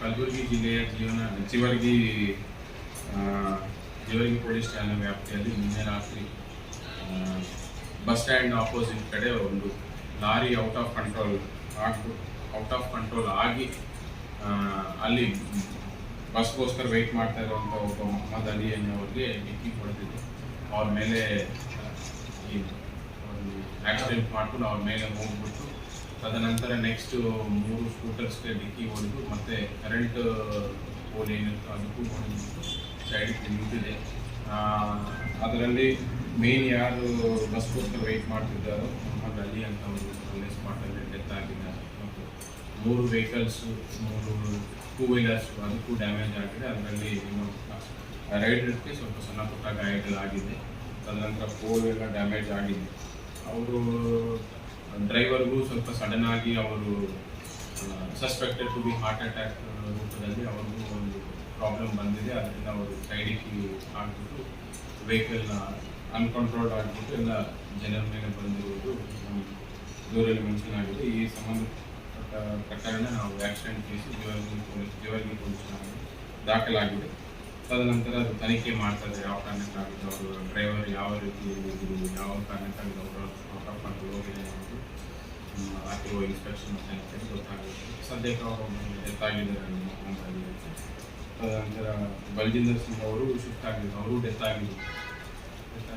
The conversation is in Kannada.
ಜೇವರ್ಗಿ ನಚಿವರ್ಗಿ ಜೀವರ್ಗಿ ಪೊಲೀಸ್ ಠಾಣೆ ವ್ಯಾಪ್ತಿಯಲ್ಲಿ ನಿನ್ನೆ ರಾತ್ರಿ ಬಸ್ ಸ್ಟ್ಯಾಂಡ್ ಆಪೋಸಿಟ್ ಕಡೆ ಒಂದು ಲಾರಿ ಔಟ್ ಆಫ್ ಕಂಟ್ರೋಲ್ ಆಗ್ಬಿಟ್ಟು ಔಟ್ ಆಫ್ ಕಂಟ್ರೋಲ್ ಆಗಿ ಅಲ್ಲಿ ಬಸ್ಗೋಸ್ಕರ ವೆಯ್ಟ್ ಮಾಡ್ತಾ ಇರುವಂಥ ಒಬ್ಬ ಮೊಹಮ್ಮದ್ ಅಲಿ ಅನ್ನೋರಿಗೆ ಡಿಕ್ಕಿ ಹೊಡೆದಿದ್ದು ಅವ್ರ ಮೇಲೆ ಆಕ್ಸಿಡೆಂಟ್ ಮಾಡ್ಕೊಂಡು ಅವ್ರ ಮೇಲೆ ಹೋಗ್ಬಿಟ್ಟು ತದನಂತರ ನೆಕ್ಸ್ಟ್ ಮೂರು ಸ್ಕೂಟರ್ಸ್ಗೆ ಡಿಕ್ಕಿ ಹೊಡೆದು ಮತ್ತೆ ಕರೆಂಟ್ ಪೋಲ್ ಏನಿತ್ತು ಅದಕ್ಕೂ ಹೊಡೆದ್ಬಿಟ್ಟು ಸೈಡಿಗೆ ನಿಂತಿದೆ. ಅದರಲ್ಲಿ ಮೇನ್ ಯಾರು ಬಸ್ಗೋಸ್ಕರ ವೆಯ್ಟ್ ಮಾಡ್ತಿದ್ದಾರೋ ಮೊಹಮ್ಮದ್ ಅಲಿ ಅಂತ ಒಂದು ಅಲ್ಲೇ ಸ್ಪಾಟಲ್ಲಿ ಡೆತ್ ಆಗಿದ್ದಾರೆ ಮತ್ತು ಮೂರು ವೆಹಿಕಲ್ಸು ಮೂರು ಟೂ ವೀಲರ್ಸ್ ಅದಕ್ಕೂ ಡ್ಯಾಮೇಜ್ ಆಗಿದೆ. ಅದರಲ್ಲಿ ರೈಡರ್ಗೆ ಸ್ವಲ್ಪ ಸಣ್ಣ ಪುಟ್ಟ ಗಾಯಗಳಾಗಿದೆ. ತದನಂತರ ಫೋರ್ ಎಲ್ಲ ಡ್ಯಾಮೇಜ್ ಆಗಿದೆ. ಅವರು ಡ್ರೈವರ್ಗೂ ಸ್ವಲ್ಪ ಸಡನ್ ಆಗಿ ಅವರು suspected to be heart attack ರೂಪದಲ್ಲಿ ಅವ್ರಿಗೂ ಒಂದು ಪ್ರಾಬ್ಲಮ್ ಬಂದಿದೆ. ಅದರಿಂದ ಅವರು ಸೈಡಿಗೆ ಆಗಿಬಿಟ್ಟು ವೆಹಿಕಲ್ನ ಅನ್ಕಂಟ್ರೋಲ್ಡ್ ಆಗಿಬಿಟ್ಟು ಎಲ್ಲ ಜನರ ಮೇಲೆ ಬಂದಿರುವುದು ದೂರಲ್ಲಿ ಮೆನ್ಷನ್ ಆಗಿದೆ. ಈ ಸಂಬಂಧಪಟ್ಟ ಪ್ರಕರಣ ನಾವು accident case Jevargi police Jevargi police ದಾಖಲಾಗಿದೆ. ತದನಂತರ ಅದು ತನಿಖೆ ಮಾಡ್ತಾರೆ ಯಾವ ಕಾರಣಕ್ಕಾಗಿದೆ ಅವರು, ಡ್ರೈವರ್ ಯಾವ ರೀತಿ, ಯಾವ ಕಾರಣಕ್ಕಾಗಿದೆ ಅವರು ಹೋಗಿದೆ ಅನ್ನೋದು ಆರ್ ಟಿ ಒ ಇನ್ಸ್ಪೆಕ್ಷನ್ ತನಿಖೆ ಗೊತ್ತಾಗುತ್ತೆ ಸದ್ಯಕ್ಕೆ ಅವರು ಡೆತ್ ಆಗಿದ್ದಾರೆ ಅಲ್ಲಿ ಮೊಹಮ್ಮದ್ ತದನಂತರ ಬಲ್ಜಿಂದರ್ ಸಿಂಗ್ ಅವರು ಶಿಫ್ಟ್ ಆಗಿದ್ರು ಅವರು ಡೆತ್ ಆಗಿದ್ರು ಡೆತ್